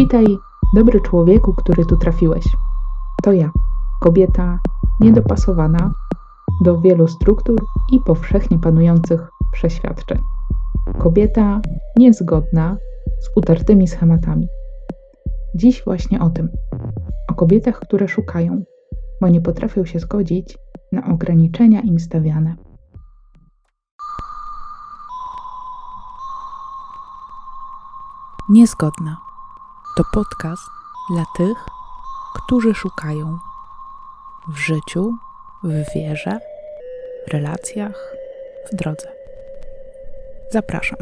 Witaj, dobry człowieku, który tu trafiłeś. To ja, kobieta niedopasowana do wielu struktur i powszechnie panujących przeświadczeń. Kobieta niezgodna z utartymi schematami. Dziś właśnie o tym. O kobietach, które szukają, bo nie potrafią się zgodzić na ograniczenia im stawiane. Niezgodna to podcast dla tych, którzy szukają w życiu, w wierze, w relacjach, w drodze. Zapraszam.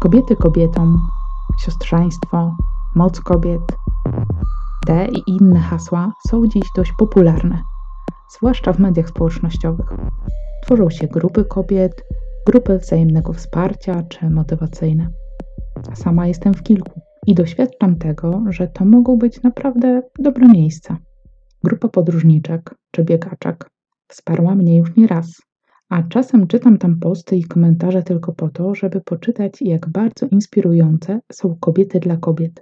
Kobiety kobietom, siostrzeństwo, moc kobiet. Te i inne hasła są dziś dość popularne, zwłaszcza w mediach społecznościowych. Tworzą się grupy kobiet, grupy wzajemnego wsparcia czy motywacyjne. Sama jestem w kilku i doświadczam tego, że to mogą być naprawdę dobre miejsca. Grupa podróżniczek czy biegaczek wsparła mnie już nie raz, a czasem czytam tam posty i komentarze tylko po to, żeby poczytać, jak bardzo inspirujące są kobiety dla kobiet.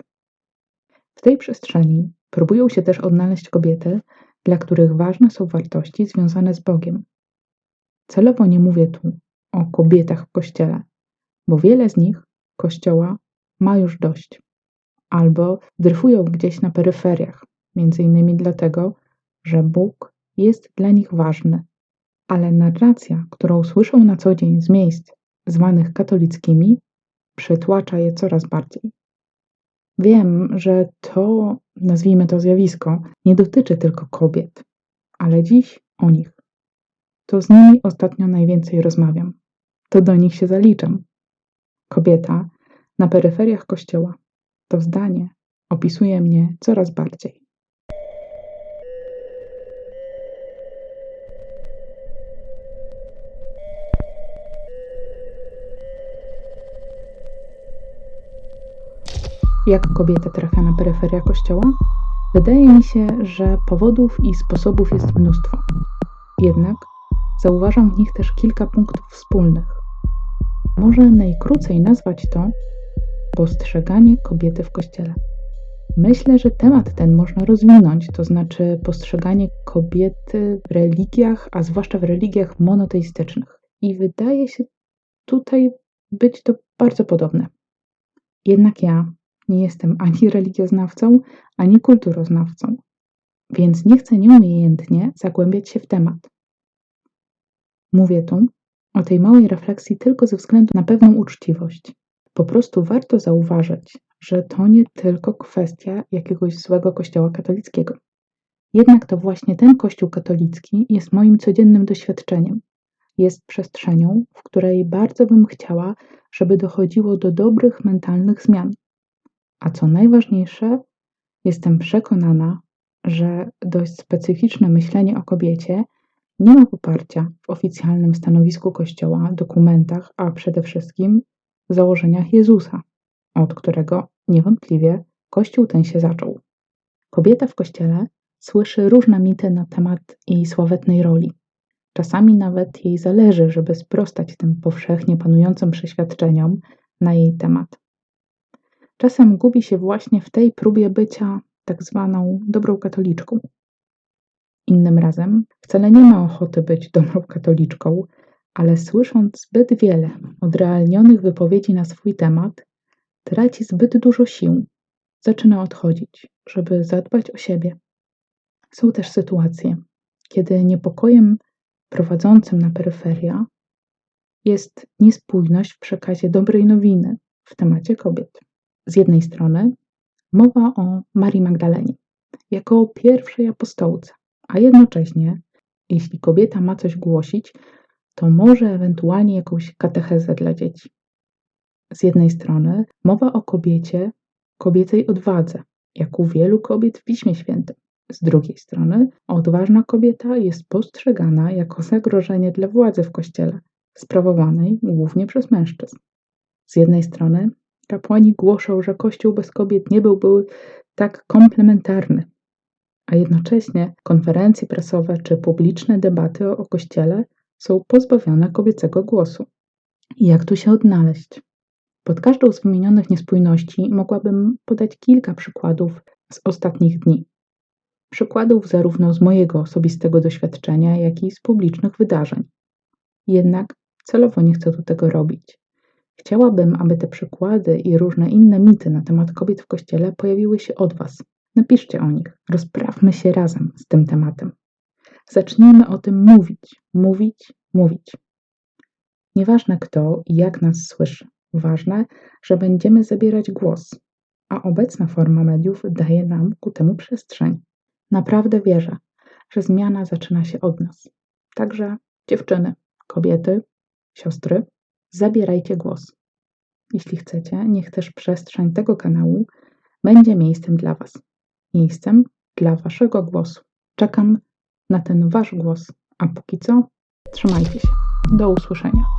W tej przestrzeni próbują się też odnaleźć kobiety, dla których ważne są wartości związane z Bogiem. Celowo nie mówię tu o kobietach w kościele, bo wiele z nich kościoła ma już dość, albo dryfują gdzieś na peryferiach, między innymi dlatego, że Bóg jest dla nich ważny, ale narracja, którą słyszą na co dzień z miejsc zwanych katolickimi, przytłacza je coraz bardziej. Wiem, że to, nazwijmy to zjawisko, nie dotyczy tylko kobiet, ale dziś o nich. To z nimi ostatnio najwięcej rozmawiam. To do nich się zaliczam. Kobieta na peryferiach kościoła. To zdanie opisuje mnie coraz bardziej. Jak kobieta trafia na peryferia kościoła? Wydaje mi się, że powodów i sposobów jest mnóstwo. Jednak zauważam w nich też kilka punktów wspólnych. Może najkrócej nazwać to postrzeganie kobiety w kościele. Myślę, że temat ten można rozwinąć, to znaczy postrzeganie kobiety w religiach, a zwłaszcza w religiach monoteistycznych. I wydaje się tutaj być to bardzo podobne. Jednak ja nie jestem ani religioznawcą, ani kulturoznawcą, więc nie chcę nieumiejętnie zagłębiać się w temat. Mówię tu o tej małej refleksji tylko ze względu na pewną uczciwość. Po prostu warto zauważyć, że to nie tylko kwestia jakiegoś złego kościoła katolickiego. Jednak to właśnie ten kościół katolicki jest moim codziennym doświadczeniem. Jest przestrzenią, w której bardzo bym chciała, żeby dochodziło do dobrych mentalnych zmian. A co najważniejsze, jestem przekonana, że dość specyficzne myślenie o kobiecie nie ma poparcia w oficjalnym stanowisku Kościoła, dokumentach, a przede wszystkim w założeniach Jezusa, od którego niewątpliwie Kościół ten się zaczął. Kobieta w Kościele słyszy różne mity na temat jej sławetnej roli. Czasami nawet jej zależy, żeby sprostać tym powszechnie panującym przeświadczeniom na jej temat. Czasem gubi się właśnie w tej próbie bycia tak zwaną dobrą katoliczką. Innym razem wcale nie ma ochoty być dobrą katoliczką, ale słysząc zbyt wiele odrealnionych wypowiedzi na swój temat, traci zbyt dużo sił, zaczyna odchodzić, żeby zadbać o siebie. Są też sytuacje, kiedy niepokojem prowadzącym na peryferia jest niespójność w przekazie dobrej nowiny w temacie kobiet. Z jednej strony mowa o Marii Magdalenie jako pierwszej apostołce, a jednocześnie, jeśli kobieta ma coś głosić, to może ewentualnie jakąś katechezę dla dzieci. Z jednej strony mowa o kobiecie, kobiecej odwadze, jak u wielu kobiet w Piśmie Świętym. Z drugiej strony odważna kobieta jest postrzegana jako zagrożenie dla władzy w Kościele, sprawowanej głównie przez mężczyzn. Z jednej strony kapłani głoszą, że Kościół bez kobiet nie byłby tak komplementarny, a jednocześnie konferencje prasowe czy publiczne debaty o Kościele są pozbawione kobiecego głosu. Jak tu się odnaleźć? Pod każdą z wymienionych niespójności mogłabym podać kilka przykładów z ostatnich dni. Przykładów zarówno z mojego osobistego doświadczenia, jak i z publicznych wydarzeń. Jednak celowo nie chcę tu tego robić. Chciałabym, aby te przykłady i różne inne mity na temat kobiet w kościele pojawiły się od Was. Napiszcie o nich, rozprawmy się razem z tym tematem. Zacznijmy o tym mówić, mówić, mówić. Nieważne kto i jak nas słyszy, ważne, że będziemy zabierać głos, a obecna forma mediów daje nam ku temu przestrzeń. Naprawdę wierzę, że zmiana zaczyna się od nas. Także dziewczyny, kobiety, siostry, zabierajcie głos. Jeśli chcecie, niech też przestrzeń tego kanału będzie miejscem dla Was, miejscem dla Waszego głosu. Czekam na ten Wasz głos, a póki co trzymajcie się. Do usłyszenia.